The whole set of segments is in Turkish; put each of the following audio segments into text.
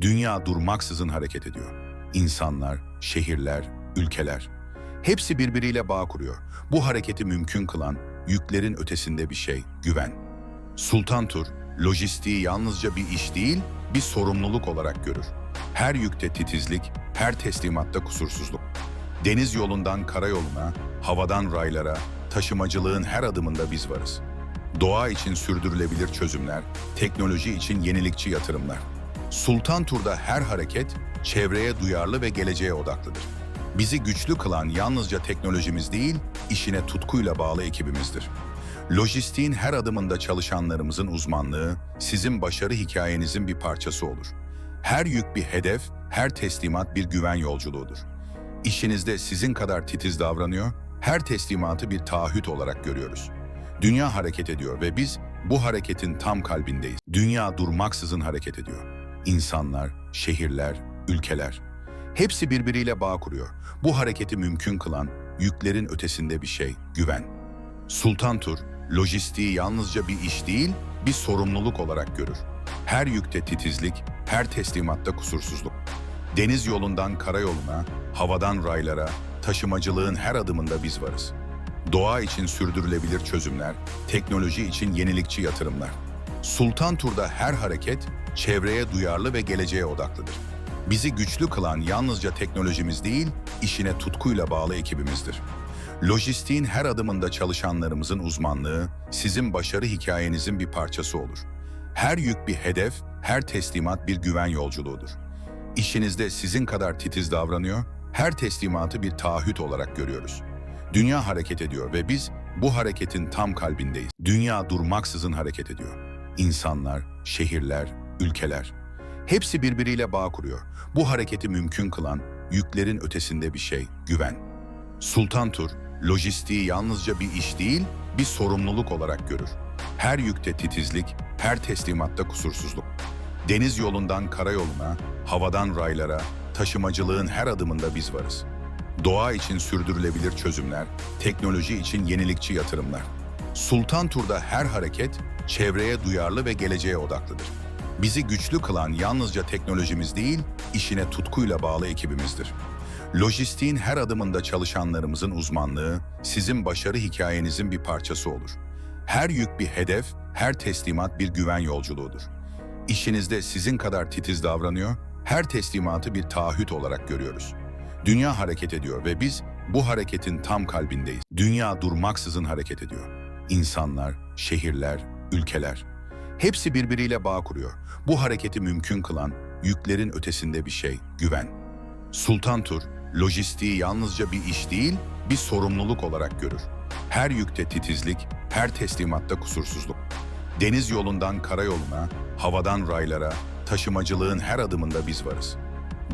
Dünya durmaksızın hareket ediyor. İnsanlar, şehirler, ülkeler. Hepsi birbiriyle bağ kuruyor. Bu hareketi mümkün kılan, yüklerin ötesinde bir şey, güven. Sultan Tur, lojistiği yalnızca bir iş değil, bir sorumluluk olarak görür. Her yükte titizlik, her teslimatta kusursuzluk. Deniz yolundan karayoluna, havadan raylara, taşımacılığın her adımında biz varız. Doğa için sürdürülebilir çözümler, teknoloji için yenilikçi yatırımlar. Sultan Tur'da her hareket çevreye duyarlı ve geleceğe odaklıdır. Bizi güçlü kılan yalnızca teknolojimiz değil, işine tutkuyla bağlı ekibimizdir. Lojistiğin her adımında çalışanlarımızın uzmanlığı, sizin başarı hikayenizin bir parçası olur. Her yük bir hedef, her teslimat bir güven yolculuğudur. İşinizde sizin kadar titiz davranıyor, her teslimatı bir taahhüt olarak görüyoruz. Dünya hareket ediyor ve biz bu hareketin tam kalbindeyiz. Dünya durmaksızın hareket ediyor. İnsanlar, şehirler, ülkeler. Hepsi birbiriyle bağ kuruyor. Bu hareketi mümkün kılan, yüklerin ötesinde bir şey, güven. Sultan Tur, lojistiği yalnızca bir iş değil, bir sorumluluk olarak görür. Her yükte titizlik, her teslimatta kusursuzluk. Deniz yolundan karayoluna, havadan raylara, taşımacılığın her adımında biz varız. Doğa için sürdürülebilir çözümler, teknoloji için yenilikçi yatırımlar. Sultan Tur'da her hareket çevreye duyarlı ve geleceğe odaklıdır. Bizi güçlü kılan yalnızca teknolojimiz değil, işine tutkuyla bağlı ekibimizdir. Lojistiğin her adımında çalışanlarımızın uzmanlığı, sizin başarı hikayenizin bir parçası olur. Her yük bir hedef, her teslimat bir güven yolculuğudur. İşinizde sizin kadar titiz davranıyor, her teslimatı bir taahhüt olarak görüyoruz. Dünya hareket ediyor ve biz bu hareketin tam kalbindeyiz. Dünya durmaksızın hareket ediyor. İnsanlar, şehirler, ülkeler. Hepsi birbiriyle bağ kuruyor. Bu hareketi mümkün kılan, yüklerin ötesinde bir şey, güven. Sultan Tur, lojistiği yalnızca bir iş değil, bir sorumluluk olarak görür. Her yükte titizlik, her teslimatta kusursuzluk. Deniz yolundan karayoluna, havadan raylara, taşımacılığın her adımında biz varız. Doğa için sürdürülebilir çözümler, teknoloji için yenilikçi yatırımlar. Sultan Tur'da her hareket çevreye duyarlı ve geleceğe odaklıdır. Bizi güçlü kılan yalnızca teknolojimiz değil, işine tutkuyla bağlı ekibimizdir. Lojistiğin her adımında çalışanlarımızın uzmanlığı, sizin başarı hikayenizin bir parçası olur. Her yük bir hedef, her teslimat bir güven yolculuğudur. İşinizde sizin kadar titiz davranıyor, her teslimatı bir taahhüt olarak görüyoruz. Dünya hareket ediyor ve biz bu hareketin tam kalbindeyiz. Dünya durmaksızın hareket ediyor. İnsanlar, şehirler, ülkeler. Hepsi birbiriyle bağ kuruyor. Bu hareketi mümkün kılan, yüklerin ötesinde bir şey, güven. Sultan Tur, lojistiği yalnızca bir iş değil, bir sorumluluk olarak görür. Her yükte titizlik, her teslimatta kusursuzluk. Deniz yolundan karayoluna, havadan raylara, taşımacılığın her adımında biz varız.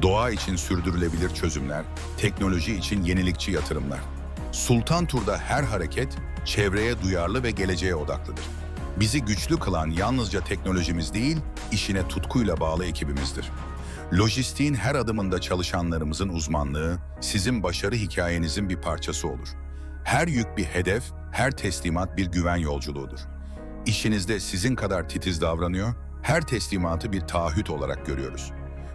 Doğa için sürdürülebilir çözümler, teknoloji için yenilikçi yatırımlar. Sultan Tur'da her hareket çevreye duyarlı ve geleceğe odaklıdır. Bizi güçlü kılan yalnızca teknolojimiz değil, işine tutkuyla bağlı ekibimizdir. Lojistiğin her adımında çalışanlarımızın uzmanlığı, sizin başarı hikayenizin bir parçası olur. Her yük bir hedef, her teslimat bir güven yolculuğudur. İşinizde sizin kadar titiz davranıyor, her teslimatı bir taahhüt olarak görüyoruz.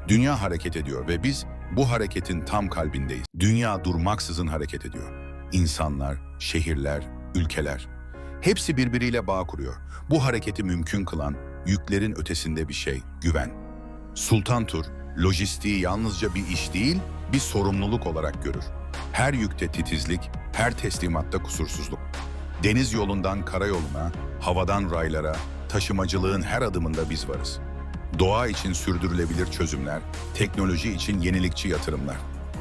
Dünya hareket ediyor ve biz bu hareketin tam kalbindeyiz. Dünya durmaksızın hareket ediyor. İnsanlar, şehirler, ülkeler. Hepsi birbiriyle bağ kuruyor. Bu hareketi mümkün kılan, yüklerin ötesinde bir şey, güven. Sultan Tur, lojistiği yalnızca bir iş değil, bir sorumluluk olarak görür. Her yükte titizlik, her teslimatta kusursuzluk. Deniz yolundan karayoluna, havadan raylara, taşımacılığın her adımında biz varız. Doğa için sürdürülebilir çözümler, teknoloji için yenilikçi yatırımlar.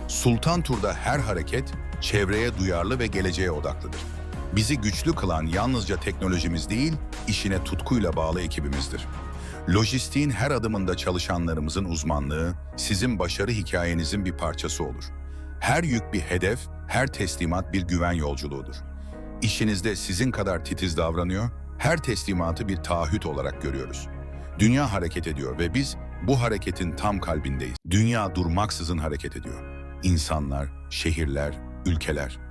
Sultan Tur'da her hareket çevreye duyarlı ve geleceğe odaklıdır. Bizi güçlü kılan yalnızca teknolojimiz değil, işine tutkuyla bağlı ekibimizdir. Lojistiğin her adımında çalışanlarımızın uzmanlığı, sizin başarı hikayenizin bir parçası olur. Her yük bir hedef, her teslimat bir güven yolculuğudur. İşinizde sizin kadar titiz davranıyor, her teslimatı bir taahhüt olarak görüyoruz. Dünya hareket ediyor ve biz bu hareketin tam kalbindeyiz. Dünya durmaksızın hareket ediyor. İnsanlar, şehirler, ülkeler.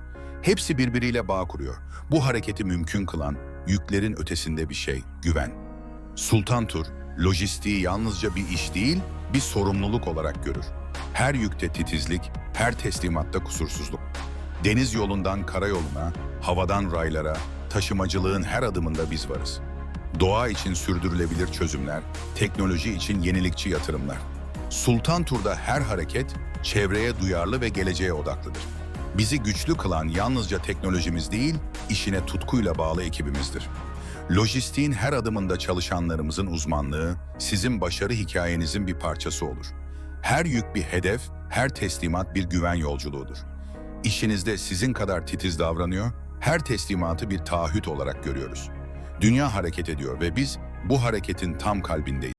Hepsi birbiriyle bağ kuruyor. Bu hareketi mümkün kılan, yüklerin ötesinde bir şey, güven. Sultan Tur, lojistiği yalnızca bir iş değil, bir sorumluluk olarak görür. Her yükte titizlik, her teslimatta kusursuzluk. Deniz yolundan karayoluna, havadan raylara, taşımacılığın her adımında biz varız. Doğa için sürdürülebilir çözümler, teknoloji için yenilikçi yatırımlar. Sultan Tur'da her hareket çevreye duyarlı ve geleceğe odaklıdır. Bizi güçlü kılan yalnızca teknolojimiz değil, işine tutkuyla bağlı ekibimizdir. Lojistiğin her adımında çalışanlarımızın uzmanlığı, sizin başarı hikayenizin bir parçası olur. Her yük bir hedef, her teslimat bir güven yolculuğudur. İşinizde sizin kadar titiz davranıyor, her teslimatı bir taahhüt olarak görüyoruz. Dünya hareket ediyor ve biz bu hareketin tam kalbindeyiz.